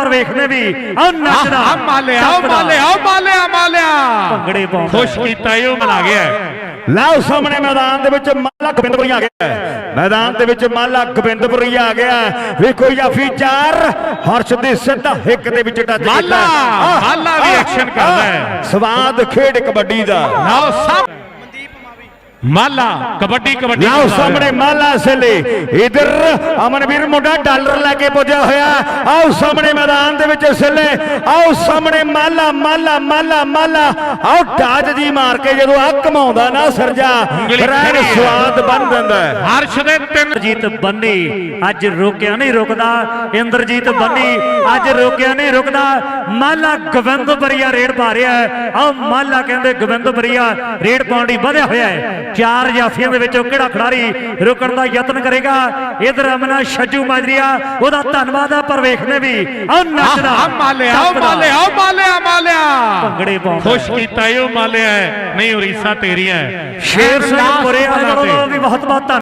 ਪਰਵੇਖ ਨੇ ਵੀ ਆ ਨੱਚਦਾ ਆ ਮਾਲਿਆ ਮਾਲਿਆ ਮਾਲਿਆ ਮਾਲਿਆ ਭੰਗੜੇ ਪਾਉਂਦਾ ਖੁਸ਼ ਕੀਤਾ ਇਹ ਮਨਾ ਗਿਆ। ਲਓ ਸਾਹਮਣੇ ਮੈਦਾਨ ਦੇ ਵਿੱਚ ਮਾਲਾ ਗੋਬਿੰਦਪੁਰੀ ਆ ਗਿਆ। ਮੈਦਾਨ ਦੇ ਵਿੱਚ ਮਾਲਾ ਗੋਬਿੰਦਪੁਰੀ ਆ ਗਿਆ। ਵੇਖੋ ਜਾਫੀ ਚਾਰ ਹਰਸ਼ ਦੇ ਸਿੱਧਾ ਹਿੱਕ ਦੇ ਵਿੱਚ ਟੱਚ ਕੀਤਾ ਮਾਲਾ, ਮਾਲਾ ਵੀ action ਕਰਦਾ ਹੈ। ਸਵਾਦ ਖੇਡ ਕਬੱਡੀ ਦਾ ਲਓ ਮਾਲਾ ਕਬੱਡੀ ਕਬੱਡੀ ਲਓ ਸਾਹਮਣੇ ਮਾਲਾ ਸਲੇ। ਇਧਰ ਅਮਨਵੀਰ ਮੁੰਡਾ ਡਾਲਰ ਲੈ ਕੇ ਪੁੱਜਿਆ ਹੋਇਆ। ਆਓ ਸਾਹਮਣੇ ਮੈਦਾਨ ਦੇ ਵਿੱਚ ਸਲੇ। ਆਓ ਸਾਹਮਣੇ ਮਾਲਾ ਮਾਲਾ ਮਾਲਾ ਮਾਲਾ। ਆਓ ਟਾਜ ਜੀ ਮਾਰ ਕੇ ਜਦੋਂ ਆ ਕਮਾਉਂਦਾ ਨਾ ਸਰਜਾ ਹੈ। ਸਵਾਦ ਬਣ ਜਾਂਦਾ ਹੈ। ਹਰਸ਼ ਦੇ ਤਿੰਨ ਇੰਦਰਜੀਤ ਬੰਨੀ ਅੱਜ ਰੋਕਿਆ ਨਹੀਂ ਰੁਕਦਾ। ਇੰਦਰਜੀਤ ਬੰਨੀ ਅੱਜ ਰੋਕਿਆ ਨਹੀਂ ਰੁਕਦਾ। ਮਾਲਾ ਗੋਬਿੰਦਪੁਰੀਆ ਰੇਡ ਪਾ ਰਿਹਾ ਹੈ। ਆ ਮਾਲਾ ਕਹਿੰਦੇ ਗੋਬਿੰਦਪੁਰੀਆ ਰੇਡ ਪਾਉਣ ਦੀ ਵਧਿਆ ਹੋਇਆ ਹੈ। ਚਾਰ ਜਾਫੀਆਂ ਦੇ ਵਿੱਚੋਂ ਕਿਹੜਾ ਖਿਡਾਰੀ ਰੁਕਣ ਦਾ ਯਤਨ ਕਰੇਗਾ? ਇਧਰ ਅਮਨਾ ਛੱਜੂ ਮਾਜਰੀਆ ਉਹਦਾ ਧੰਨਵਾਦ ਆ ਪਰਵੇਖ ਨੇ ਵੀ ਆ ਨੱਚਦਾ ਆ ਮਾਲਿਆ ਮਾਲਿਆ ਆ ਮਾਲਿਆ ਮਾਲਿਆ। ਭੰਗੜੇ ਪਾਉਂਦਾ। ਖੁਸ਼ ਕੀਤਾ ਇਹ ਮਾਲਿਆ ਹੈ। ਨਹੀਂ ਉਰੀਸਾ ਤੇਰੀਆਂ ਹੈ। ਸ਼ੇਰ ਸਿੰਘ ਪੁਰੇ ਵਾਲੇ ਵੀ ਬਹੁਤ ਬਹੁਤ